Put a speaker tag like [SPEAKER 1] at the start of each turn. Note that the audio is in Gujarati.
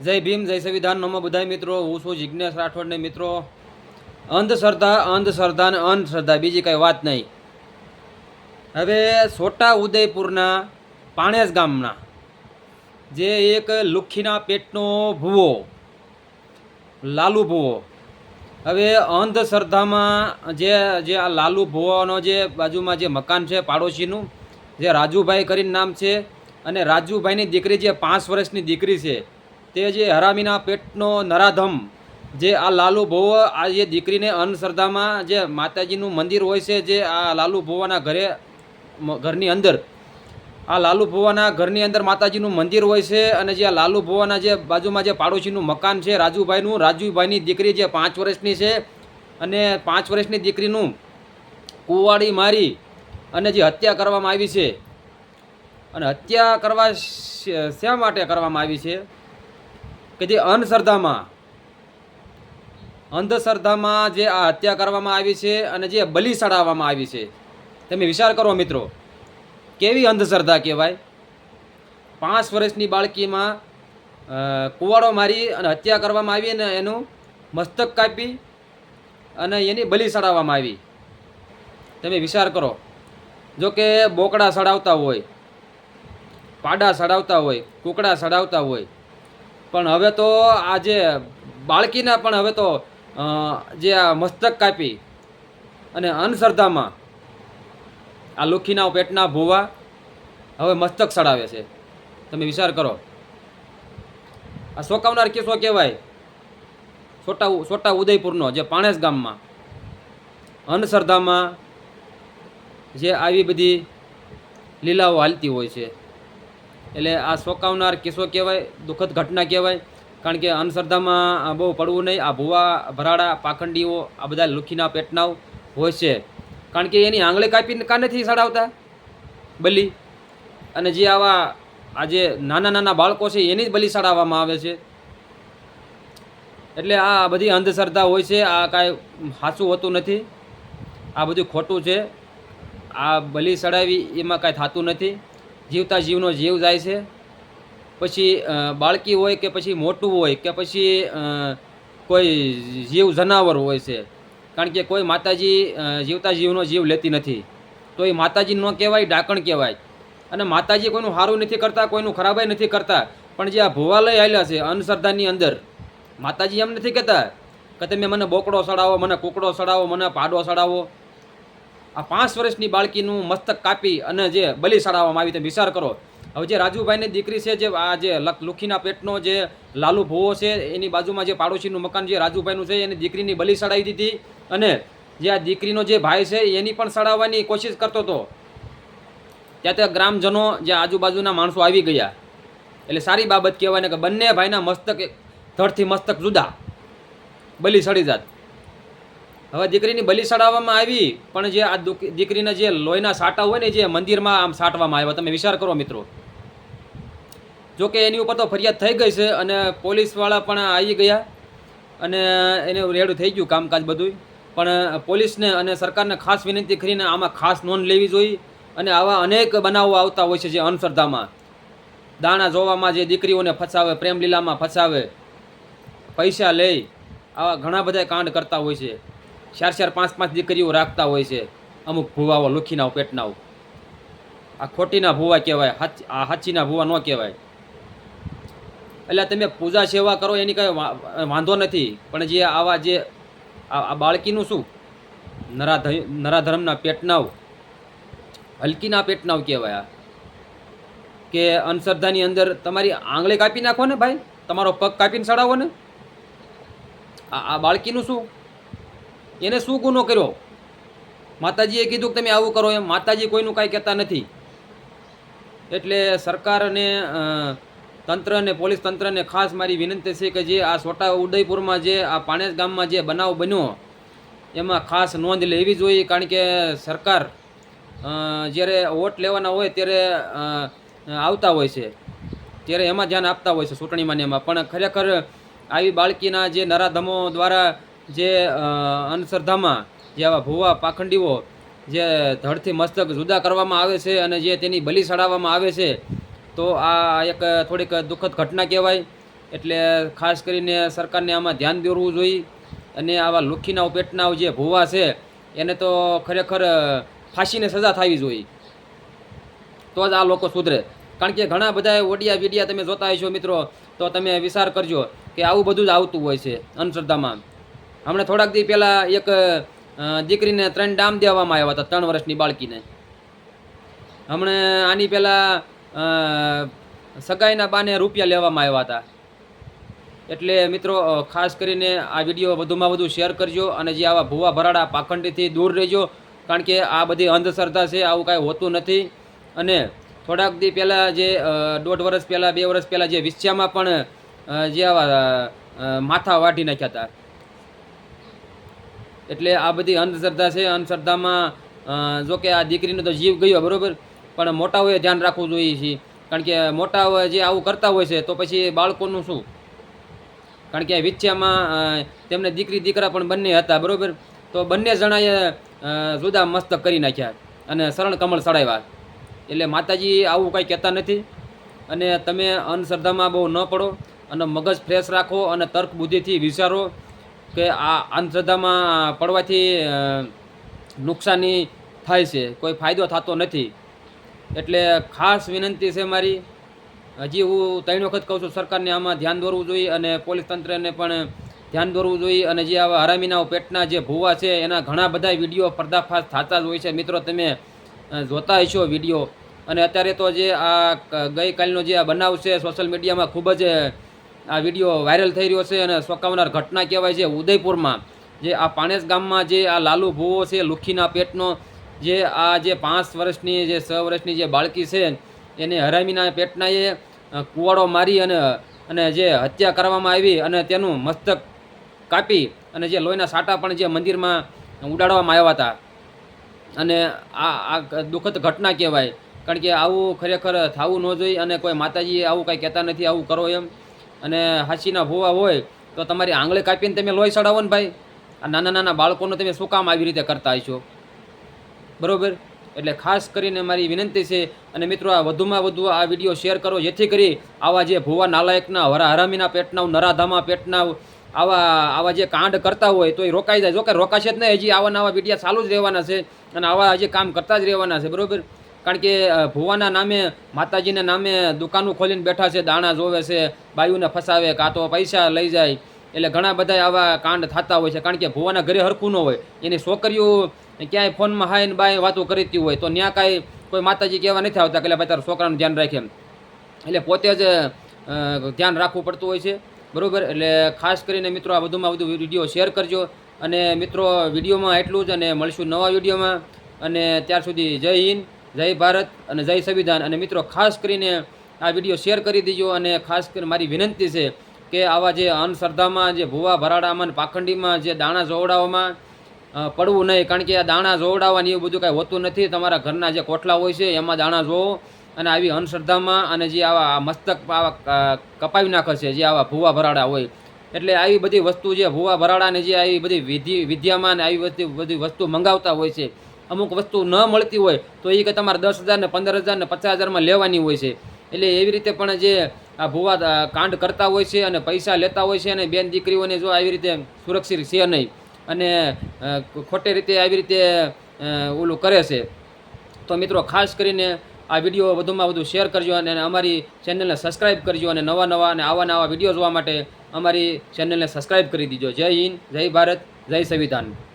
[SPEAKER 1] જય ભીમ, જય સંવિધાન. નમો બધાય મિત્રો, હું છું જિજ્ઞેશ રાઠોડને મિત્રો, અંધશ્રદ્ધા અંધશ્રદ્ધા ને અંધશ્રદ્ધા, બીજી કાંઈ વાત નહીં. હવે છોટા ઉદયપુરના પાણેજ ગામના જે એક લુખ્ખીના પેટનો ભૂવો, લાલુ ભૂવો, હવે અંધશ્રદ્ધામાં જે જે આ લાલુ ભૂવાનો જે બાજુમાં જે મકાન છે, પાડોશીનું, જે રાજુભાઈ કરીને નામ છે, અને રાજુભાઈની દીકરી જે પાંચ વર્ષની દીકરી છે તે જે હરામીના પેટનો નરાધમ, જે આ લાલુ ભોવા, આ જે દીકરીને અંધશ્રદ્ધામાં જે માતાજીનું મંદિર હોય છે, જે આ લાલુ ભુવાના ઘરે ઘરની અંદર, આ લાલુ ભુવાના ઘરની અંદર માતાજીનું મંદિર હોય છે અને જે આ લાલુ ભુવાના જે બાજુમાં જે પાડોશીનું મકાન છે, રાજુભાઈનું, રાજુભાઈની દીકરી જે પાંચ વર્ષની છે અને પાંચ વર્ષની દીકરીનું કુવાડી મારી અને જે હત્યા કરવામાં આવી છે. અને હત્યા કરવા શ- માટે કરવામાં આવી છે? કે જે અંધશ્રદ્ધામાં અંધશ્રદ્ધામાં જે આ હત્યા કરવામાં આવી છે અને જે બલિ ચડાવવામાં આવી છે, તમે વિચાર કરો મિત્રો, કેવી અંધશ્રદ્ધા કહેવાય? પાંચ વર્ષની બાળકીમાં કુવાડો મારી અને હત્યા કરવામાં આવી અને એનું મસ્તક કાપી અને એની બલિ ચડાવવામાં આવી. તમે વિચાર કરો, જો કે બોકડા ચડાવતા હોય, પાડા ચડાવતા હોય, કુકડા ચડાવતા હોય પણ હવે તો આ જે બાળકીના પણ હવે તો જે આ મસ્તક કાપી અને અંધશ્રદ્ધામાં આ લુખીના પેટના ભૂવા હવે મસ્તક ચડાવે છે. તમે વિચાર કરો. આ શોકાવનાર કિસ્સો કહેવાય. છોટા છોટા ઉદયપુરનો, જે પાણેસ ગામમાં. અંધશ્રદ્ધામાં જે આવી બધી લીલાઓ હાલતી હોય છે. એટલે આ શોકાવનાર કિસ્સો કહેવાય, દુઃખદ ઘટના કહેવાય, કારણ કે અંધશ્રદ્ધામાં બહુ પડવું નહીં. આ ભૂવા, ભરાડા, પાખંડીઓ, આ બધા લુખીના પેટનાવ હોય છે. કારણ કે એની આંગળી કાપીને નથી સડાવતા? બલી. અને જે આવા, આ જે નાના નાના બાળકો છે, એની જ બલી ચડાવવામાં આવે છે. એટલે આ બધી અંધશ્રદ્ધા હોય છે, આ કાંઈ સાચું હોતું નથી. આ બધું ખોટું છે. આ બલી ચડાવી એમાં કાંઈ થતું નથી. જીવતા જીવનો જીવ જાય છે. પછી બાળકી હોય કે પછી મોટું હોય કે પછી કોઈ જીવ જનાવર હોય છે. કારણ કે કોઈ માતાજી જીવતા જીવનો જીવ લેતી નથી. તો એ માતાજી ન કહેવાય, ડાકણ કહેવાય. અને માતાજી કોઈનું સારું નથી કરતા, કોઈનું ખરાબય નથી કરતા. પણ જે આ ભુવાલય આવેલા છે અંધશ્રદ્ધાની અંદર, માતાજી એમ નથી કહેતા કે તમે મને બોકડો સડાવો મને કુકડો સડાવો મને પાડો સડાવો આ પાંચ વર્ષની બાળકીનું મસ્તક કાપી અને જે બલિ ચડાવવામાં આવી તમે વિચાર કરો. હવે જે રાજુભાઈની દીકરી છે, જે આ જે લુખીના પેટનો જે લાલુ ભોવો છે, એની બાજુમાં જે પાડોશીનું મકાન જે રાજુભાઈનું છે, એની દીકરીની બલિ ચડાવી દીધી અને જે આ દીકરીનો જે ભાઈ છે, એની પણ ચડાવવાની કોશિશ કરતો હતો. ત્યાં ત્યાં ગ્રામજનો જે આજુબાજુના માણસો આવી ગયા. એટલે સારી બાબત કહેવાય ને કે બંને ભાઈના મસ્તક ધડથી મસ્તક જુદા. બલિ સડી જાત. હવે દીકરીની બલિ ચડાવવામાં આવી, પણ જે આ દુક- દીકરીના જે લોહીના સાટા હોય ને જે મંદિરમાં આમ સાટવામાં આવ્યા. તમે વિચાર કરો મિત્રો. જો કે એની ઉપર તો ફરિયાદ થઈ ગઈ છે અને પોલીસવાળા પણ આવી ગયા અને એને રેડું થઈ ગયું કામકાજ બધું પણ પોલીસને અને સરકારને ખાસ વિનંતી કરીને આમાં ખાસ નોંધ લેવી જોઈએ અને આવા અનેક બનાવો આવતા હોય છે જે અંધશ્રદ્ધામાં દાણા જોવામાં જે દીકરીઓને ફસાવે, પ્રેમલીલામાં ફસાવે, પૈસા લઈ આવા ઘણા બધા કાંડ કરતા હોય છે. ચાર ચાર પાંચ પાંચ દીકરીઓ રાખતા હોય છે. અમુક ભૂવાઓ લુખીના પેટનાઓ. આ ખોટીના ભૂવા કહેવાય આ હાચીના ભૂવા ન કહેવાય. એટલે તમે પૂજા સેવા કરો એની કાંઈ વાંધો નથી. પણ જે આવા જે આ બાળકીનું શું? નરાધ નરાધર્મના પેટનાવ હલકીના પેટનાવ કહેવાય આ. કે અંધશ્રદ્ધાની અંદર તમારી આંગળી કાપી નાખો ને ભાઈ, તમારો પગ કાપીને ચડાવો ને. આ બાળકીનું શું? એને શું ગુનો કર્યો? માતાજીએ કીધું કે તમે આવું કરો એમ. માતાજી કોઈનું કાંઈ કહેતા નથી. એટલે સરકાર અને તંત્ર અને પોલીસ તંત્રને ખાસ મારી વિનંતી છે કે જે આ છોટા ઉદયપુરમાં જે આ પાણેજ ગામમાં જે બનાવ બન્યો, એમાં ખાસ નોંધ લેવી જોઈએ. કારણ કે સરકાર જ્યારે વોટ લેવાના હોય ત્યારે આવતા હોય છે. ત્યારે એમાં ધ્યાન આપતા હોય છે ચૂંટણીમાં ને એમાં. પણ ખરેખર, આવી બાળકીના જે નરાધમો દ્વારા જે અંધશ્રદ્ધામાં જે આવા ભૂવા પાખંડીઓ જે ધડથી મસ્તક જુદા કરવામાં આવે છે અને જે તેની બલિ ચડાવવામાં આવે છે, તો આ એક થોડીક દુઃખદ ઘટના કહેવાય. એટલે ખાસ કરીને સરકારને આમાં ધ્યાન દોરવું જોઈએ અને આવા લુખીના પેટના જે ભૂવા છે, એને તો ખરેખર ફાંસીને સજા થવી જોઈએ. તો જ આ લોકો સુધરે. કારણ કે ઘણા બધા ઓડિયા વિડિયા તમે જોતા હશો મિત્રો, તો તમે વિચાર કરજો કે આવું બધું જ આવતું હોય છે અંધશ્રદ્ધામાં હમણાં થોડાક દી પહેલાં એક દીકરીને ત્રણ ડામ દેવામાં આવ્યા હતા, ત્રણ વર્ષની બાળકીને. હમણાં આની પહેલાં સગાઈના બાને રૂપિયા લેવામાં આવ્યા હતા. એટલે મિત્રો ખાસ કરીને આ વીડિયો વધુમાં વધુ શેર કરજો અને જે આવા ભૂવા ભરાડા પાખંડીથી દૂર રહેજો, કારણ કે આ બધી અંધશ્રદ્ધા છે, આવું કાંઈ હોતું નથી. અને થોડાક દી પહેલાં જે દોઢ વર્ષ પહેલાં, બે વર્ષ પહેલાં જે વિસ્યામાં પણ જે આવા માથા વાઢી નાખ્યા હતા. એટલે આ બધી અંધશ્રદ્ધા છે, અંધશ્રદ્ધામાં જો કે આ દીકરીનો તો જીવ ગયો, બરાબર? પણ મોટાઓએ ધ્યાન રાખવું જોઈએ છે. કારણ કે મોટાઓ જે આવું કરતા હોય છે, તો પછી બાળકોનું શું? કારણ કે વિચ્યામાં તેમને દીકરી, દીકરા પણ બંને હતા, બરાબર? તો બંને જણાએ જુદા મસ્તક કરી નાખ્યા અને શરણ કમળ ચડાવ્યા. એટલે માતાજી આવું કાંઈ કહેતા નથી. અને તમે અંધશ્રદ્ધામાં બહુ ન પડો અને મગજ ફ્રેશ રાખો અને તર્ક બુદ્ધિથી વિચારો. કે આ અંધશ્રદ્ધામાં પડવાથી નુકસાની થાય છે. કોઈ ફાયદો થતો નથી. એટલે ખાસ વિનંતી છે મારી, હજી હું ત્રણ વખત કહું છું, સરકારને આમાં ધ્યાન દોરવું જોઈએ અને પોલીસ તંત્રને પણ ધ્યાન દોરવું જોઈએ. અને જે આવા હરામીના પેટના જે ભૂવા છે, એના ઘણા બધા વીડિયો પર્દાફાશ થતા જ હોય છે. મિત્રો, તમે જોતા હશો વીડિયો. અને અત્યારે તો જે આ ગઈકાલનો જે આ બનાવ છે, સોશિયલ મીડિયામાં ખૂબ જ આ વીડિયો વાયરલ થઈ રહ્યો છે અને ચોંકાવનાર ઘટના કહેવાય છે ઉદયપુરમાં જે આ પાણેસ ગામમાં જે આ લાલુ ભૂવો છે લુખીના પેટનો જે આ જે પાંચ વર્ષની જે છ વર્ષની જે બાળકી છે એને હરામીના પેટના એ અ, કુવાડો મારી અને અને જે હત્યા કરવામાં આવી અને તેનું મસ્તક કાપી અને જે લોહીના સાટા પણ જે મંદિરમાં ઉડાડવામાં આવ્યા હતા. અને આ આ દુઃખદ ઘટના કહેવાય કારણ કે આવું ખરેખર થવું ન જોઈએ અને કોઈ માતાજી આવું કાંઈ કહેતા નથી આવું કરો એમ. અને હાંસીના ભૂવા હોય તો તમારી આંગળી કાપીને તમે લોહી ચડાવો ને ભાઈ. આ નાના નાના બાળકોને તમે શું કામ આવી રીતે કરતા હશો? બરોબર? એટલે ખાસ કરીને મારી વિનંતી છે અને મિત્રો આ વધુમાં વધુ આ વીડિયો શેર કરો, જેથી કરી આવા જે ભુવા નાલાયકના હરા હરામીના પેટના, નરાધામા પેટના આવા આવા જે કાંડ કરતા હોય તો એ રોકાઈ જાય. જો કે રોકાશે જ નહીં, હજી આવા નવા વિડીયા ચાલુ જ રહેવાના છે અને આવા હજી કામ કરતા જ રહેવાના છે. બરોબર? કારણ કે ભુવાના નામે, માતાજીના નામે દુકાનો ખોલીને બેઠા છે, દાણા જોવે છે, બાયુને ફસાવે, કાં તો પૈસા લઈ જાય. એટલે ઘણા બધા આવા કાંડ થતા હોય છે. કારણ કે ભુવાના ઘરે હરખું ન હોય. એની છોકરીઓ ક્યાંય ફોનમાં હાય ને બાય વાતો કરીતી હોય, તો ત્યાં કાંઈ કોઈ માતાજી કહેવા નથી આવતા કે ભાઈ તારા છોકરાનું ધ્યાન રાખે એટલે પોતે જ ધ્યાન રાખવું પડતું હોય છે. બરાબર? એટલે ખાસ કરીને મિત્રો, આ વધુમાં વધુ વીડિયો શેર કરજો. અને મિત્રો, વિડીયોમાં એટલું જ અને મળીશું નવા વિડીયોમાં. અને ત્યાર સુધી જય હિન્દ. જય ભારત અને જય સંવિધાન. અને મિત્રો, ખાસ કરીને આ વીડિયો શેર કરી દીજો અને ખાસ કરીને મારી વિનંતી છે કે આવા જે અંધશ્રદ્ધામાં જે ભૂવા ભરાડામાં પાખંડીમાં જે દાણા જોવડાવવામાં પડવું નહીં. કારણ કે આ દાણા જોવડાવવાની એવું બધું કાંઈ હોતું નથી. તમારા ઘરના જે કોટલા હોય છે, એમાં દાણા જોવો અને આવી અંધશ્રદ્ધામાં અને જે આવા મસ્તક આવા કપાવી નાખે છે, જે આવા ભૂવા ભરાડા હોય. એટલે આવી બધી વસ્તુ જે ભૂવા ભરાડાને જે આવી બધી વિધિ, વિદ્યામાં આવી બધી બધી વસ્તુ મંગાવતા હોય છે અમુક વસ્તુ ન મળતી હોય તો એ કે તમારે દસ હજાર ને પંદર હજાર ને પચાસ હજારમાં લેવાની હોય છે. એટલે એવી રીતે પણ જે આ ભૂવા કાંડ કરતા હોય છે અને પૈસા લેતા હોય છે અને બેન દીકરીઓને જો આવી રીતે સુરક્ષિત છે નહીં અને ખોટે ખોટી રીતે આવી રીતે ઓલું કરે છે. તો મિત્રો ખાસ કરીને આ વીડિયો વધુમાં વધુ શેર કરજો અને અમારી ચેનલને સબસ્ક્રાઈબ કરજો અને નવા નવા અને આવા નવા વીડિયો જોવા માટે અમારી ચેનલને સબસ્ક્રાઈબ કરી દીજો. જય હિન્દ, જય ભારત, જય સંવિધાન.